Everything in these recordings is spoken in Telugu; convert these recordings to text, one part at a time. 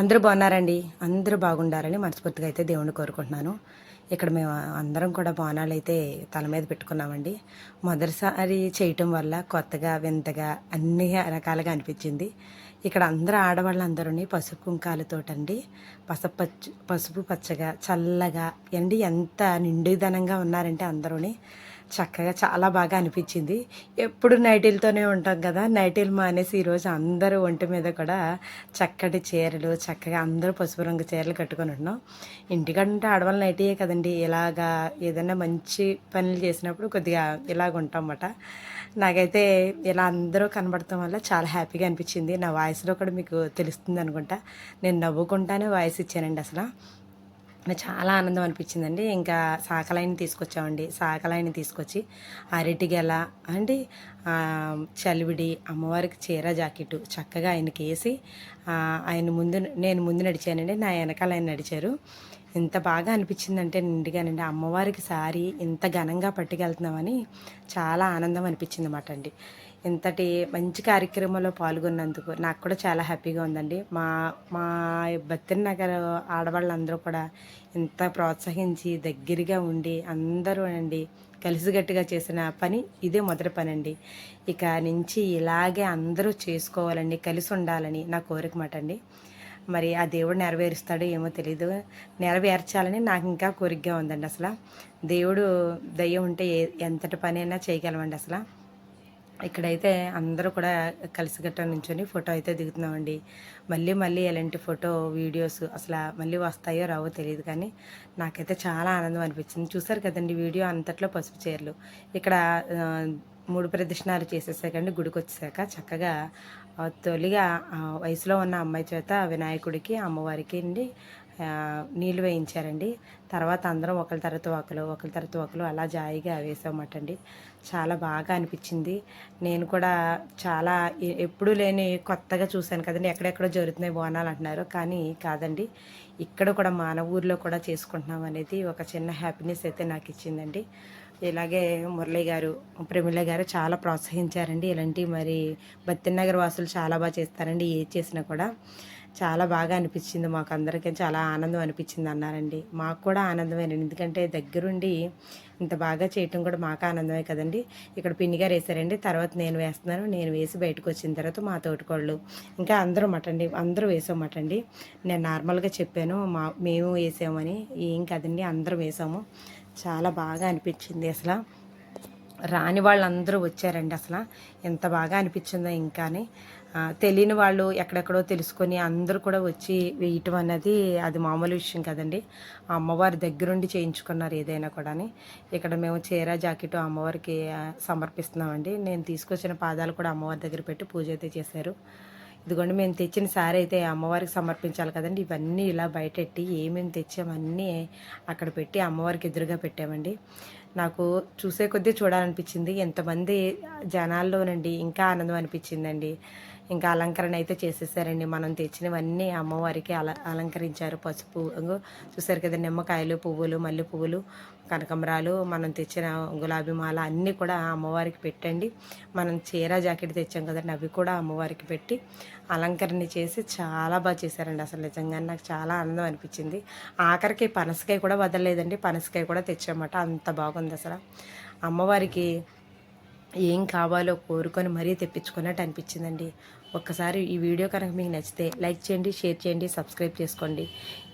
అందరూ బాగున్నారండి. అందరూ బాగుండాలని మనస్ఫూర్తిగా అయితే దేవుణ్ణి కోరుకుంటున్నాను. ఇక్కడ మేము అందరం కూడా బోనాలు అయితే తల మీద పెట్టుకున్నామండి. మొదటిసారి చేయటం వల్ల కొత్తగా వింతగా అన్ని రకాలుగా అనిపించింది. ఇక్కడ అందరూ ఆడవాళ్ళందరూని పసుపు కుంకాలతోటండి పసుపు పచ్చ పసుపు పచ్చగా చల్లగా అండి ఎంత నిండుదనంగా ఉన్నారంటే అందరూని చక్కగా చాలా బాగా అనిపించింది. ఎప్పుడు నైటీలతోనే ఉంటాం కదా నైటీలు మానేసి ఈరోజు అందరూ ఒంటి మీద కూడా చక్కటి చీరలు చక్కగా అందరూ పసుపు రంగు చీరలు కట్టుకొని ఉంటున్నాం. ఇంటికంటే ఆడవాళ్ళ నైటీయే కదండి ఇలాగా ఏదైనా మంచి పనులు చేసినప్పుడు కొద్దిగా ఇలాగ ఉంటాం అన్నమాట నాకైతే ఇలా అందరూ కనబడటం వల్ల చాలా హ్యాపీగా అనిపించింది. నా వాయిస్లో కూడా మీకు తెలుస్తుంది అనుకుంటా నేను నవ్వుకుంటానే వాయిస్ ఇచ్చానండి అసలు. చాలా ఆనందం అనిపించిందండి. ఇంకా సాకలాయిని తీసుకొచ్చామండి. సాకలాయిని తీసుకొచ్చి అరటి గెల అంటే చలివిడి అమ్మవారికి చీర జాకెట్ చక్కగా ఆయనకి వేసి ఆయన ముందు నేను ముందు నడిచానండి. నా వెనకాల ఆయన నడిచారు. ఎంత బాగా అనిపించిందంటే నిండుగానండి. అమ్మవారికి సారీ ఇంత ఘనంగా పట్టుకెళ్తున్నామని చాలా ఆనందం అనిపించింది అన్నమాట అండి. ఇంతటి మంచి కార్యక్రమంలో పాల్గొన్నందుకు నాకు కూడా చాలా హ్యాపీగా ఉందండి. మా మా బత్తిన నగర్ ఆడవాళ్ళందరూ కూడా ఇంత ప్రోత్సహించి దగ్గరగా ఉండి అందరూ అండి కలిసిగట్టుగా చేసిన పని ఇదే మొదటి పని అండి ఇక నుంచి ఇలాగే అందరూ చేసుకోవాలండి కలిసి ఉండాలని నా కోరిక మాట అండి. మరి ఆ దేవుడు నెరవేరుస్తాడో ఏమో తెలియదు నెరవేర్చాలని నాకు ఇంకా కోరికగా ఉందండి అసలు. దేవుడు దయ్యం ఉంటే ఏ ఎంతటి పని అయినా చేయగలమండి అసలు. ఇక్కడైతే అందరూ కూడా కలిసిగట్ట నుంచొని ఫోటో అయితే దిగుతున్నామండి. మళ్ళీ మళ్ళీ ఎలాంటి ఫోటో వీడియోస్ అసలు మళ్ళీ వస్తాయో రావో తెలియదు కానీ నాకైతే చాలా ఆనందం అనిపించింది. చూసారు కదండి వీడియో అంతట్లో పసుపు చీరలు. ఇక్కడ మూడు ప్రదక్షిణాలు చేసేసాకండి గుడికి వచ్చేసాక చక్కగా తొలిగా వయసులో ఉన్న అమ్మాయి చేత వినాయకుడికి అమ్మవారికి అండి నీళ్ళు వేయించారండి. తర్వాత అందరం ఒకరి తర్వాత ఒకరు ఒకరి తర్వాత ఒకరు అలా జాయిగా వేసామటండి. చాలా బాగా అనిపించింది. నేను కూడా చాలా ఎప్పుడూ లేని కొత్తగా చూశాను కదండి. ఎక్కడెక్కడో జరుగుతున్నాయి బోనాలు అంటున్నారు. కానీ కాదండి. ఇక్కడ కూడా మన ఊర్లో కూడా చేసుకుంటున్నాం అనేది ఒక చిన్న హ్యాపీనెస్ అయితే నాకు ఇచ్చిందండి. ఇలాగే మురళి గారు ప్రమిళ గారు చాలా ప్రోత్సహించారండి. ఇలాంటి మరి బత్తినగర్ వాసులు చాలా బాగా చేస్తారండి. ఏది చేసినా కూడా. చాలా బాగా అనిపించింది మాకు అందరికీ చాలా ఆనందం అనిపించింది అన్నారండి. మాకు కూడా ఆనందమేనండి. ఎందుకంటే దగ్గరుండి ఇంత బాగా చేయటం కూడా మాకు ఆనందమే కదండి. ఇక్కడ పిన్ని వేసారండి. తర్వాత నేను వేస్తున్నాను. నేను వేసి బయటకు వచ్చిన తర్వాత మా తోటికోళ్ళు. ఇంకా అందరూ మటండి. అందరూ వేసామటండి నేను నార్మల్గా చెప్పాను మా మేము వేసామని. ఏం కదండి అందరూ వేసాము. చాలా బాగా అనిపించింది అసలు. రాని వాళ్ళందరూ వచ్చారండి అసలు. ఎంత బాగా అనిపించిందో ఇంకానే. తెలియని వాళ్ళు ఎక్కడెక్కడో తెలుసుకొని అందరూ కూడా వచ్చి వేయటం అన్నది అది మామూలు విషయం కదండి. ఆ అమ్మవారి దగ్గరుండి చేయించుకున్నారు ఏదైనా కూడాని. ఇక్కడ మేము చీర జాకెట్ అమ్మవారికి సమర్పిస్తున్నామండి. నేను తీసుకొచ్చిన పాదాలు కూడా అమ్మవారి దగ్గర పెట్టి పూజ అయితే చేశారు. ఇదిగోండి మేము తెచ్చిన సారీ అయితే అమ్మవారికి సమర్పించాలి కదండి. ఇవన్నీ ఇలా బయటెట్టి ఏమేమి తెచ్చామన్నీ అక్కడ పెట్టి అమ్మవారికి ఎదురుగా పెట్టామండి. నాకు చూసే కొద్దీ చూడాలనిపించింది. ఎంతమంది జనాల్లోనండి ఇంకా ఆనందం అనిపించిందండి. ఇంకా అలంకరణ అయితే చేసేసారండి. మనం తెచ్చినవన్నీ అమ్మవారికి అల అలంకరించారు. పసుపు చూసారు కదా నిమ్మకాయలు పువ్వులు మల్లె పువ్వులు కనకమరాలు మనం తెచ్చిన గులాబీ మాల అన్నీ కూడా అమ్మవారికి పెట్టండి. మనం చీర జాకెట్ తెచ్చాం కదండి అవి కూడా అమ్మవారికి పెట్టి అలంకరణ చేసి చాలా బాగా చేశారండి. అసలు నిజంగా నాకు చాలా ఆనందం అనిపించింది. ఆఖరికి పనసకాయ కూడా వదలలేదండి. పనసకాయ కూడా తెచ్చామట అంత బాగుంది. అసలు. అమ్మవారికి ఏం కావాలో కోరుకొని మరీ తెప్పించుకున్నట్టు అనిపించిందండి. ఒక్కసారి ఈ వీడియో కనుక మీకు నచ్చితే లైక్ చేయండి షేర్ చేయండి సబ్స్క్రైబ్ చేసుకోండి.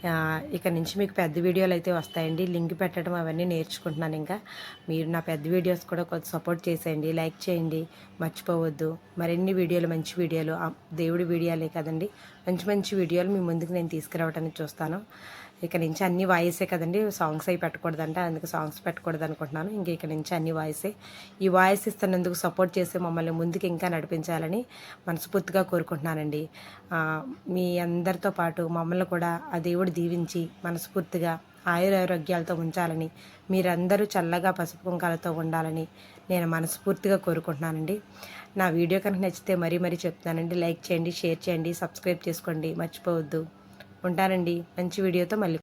ఆ, ఇక నుంచి మీకు పెద్ద వీడియోలు అయితే వస్తాయండి. లింక్ పెట్టడం అవన్నీ నేర్చుకుంటున్నాను ఇంకా. మీరు నా పెద్ద వీడియోస్ కూడా కొంచెం సపోర్ట్ చేసేయండి లైక్ చేయండి. మర్చిపోవద్దు. మరిన్ని వీడియోలు మంచి వీడియోలు దేవుడి వీడియోలే కదండి. మంచి మంచి వీడియోలు మీ ముందుకు నేను తీసుకురావడానికి చూస్తాను. ఇక నుంచి అన్ని వాయిసే కదండి సాంగ్స్ అవి పెట్టకూడదంట అందుకు సాంగ్స్ పెట్టకూడదు అనుకుంటున్నాను. ఇంక ఇక నుంచి అన్ని వాయిసే. ఈ వాయిస్ ఇస్తున్నందుకు సపోర్ట్ చేసి మమ్మల్ని ముందుకు ఇంకా నడిపించాలని మనస్ఫూర్తిగా కోరుకుంటున్నానండి. మీ అందరితో పాటు మమ్మల్ని కూడా ఆ దేవుడు దీవించి మనస్ఫూర్తిగా ఆయురారోగ్యాలతో ఉంచాలని మీరందరూ చల్లగా పసుపు కుంకాలతో ఉండాలని నేను మనస్ఫూర్తిగా కోరుకుంటున్నానండి. నా వీడియో కనుక నచ్చితే మరీ మరీ చెప్తానండి లైక్ చేయండి షేర్ చేయండి సబ్స్క్రైబ్ చేసుకోండి. మర్చిపోవద్దు. ఉంటానండి మంచి వీడియోతో మళ్ళీ